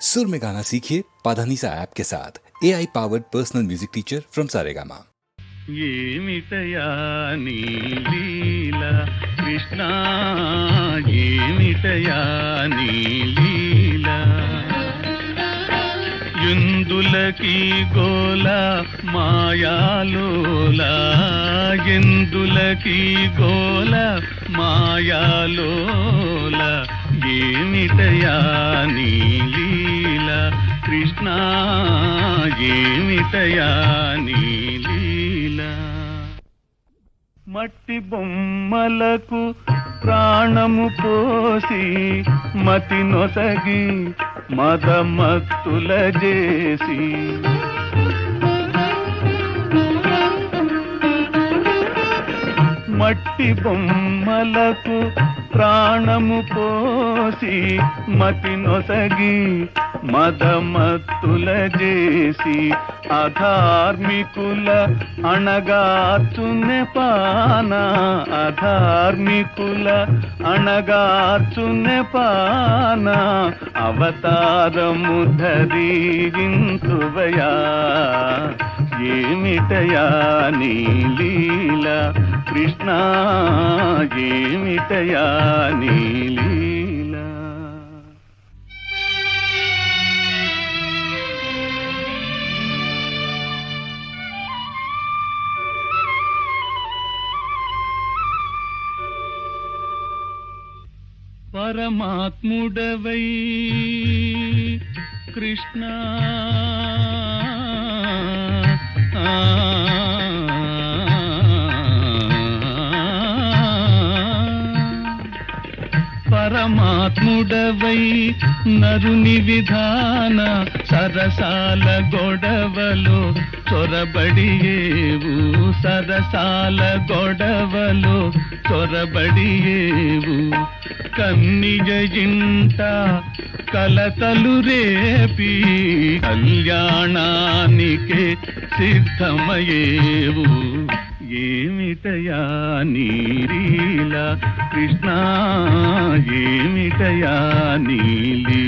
सुर में गाना सीखिए पाधानीसा ऐप के साथ AI powered personal music teacher from Saregama ఏమిటయా నీ లీల కృష్ణ ఏమిటయా నీ లీల ఎందులకి గోల మాయాలోల ఎందులకి గోల మాయాలోల ఏమిటయా నీ లీల కృష్ణ ఏమిటయా నీ మట్టి బొమ్మలకు ప్రాణము పోసి మతి నొసగి మదమత్తుల చేసి. మట్టి బొమ్మలకు ప్రాణము పోసి మతి నొసగి మదమత్తుల చేసి అధార్మికుల అణగాచునే పాన అధార్మికుల అణగాచునే పాన అవతారము ధరింతువయా ఏమిటయా నీ లీల? కృష్ణ ఏమిటయా నీ లీల? పరమాత్ముడవై కృష్ణ. పరమాత్ముడవై నరుని విధాన సరసాల గొడవలు చొరబడియేవు సరసాల గొడవలు చొరబడియేవు కన్నిజ జింట కలతలు రేపి కళ్యాణానికే సిద్ధమయేవు ఏమిటయా నీరీల కృష్ణ? ఏమిటయా నీలీ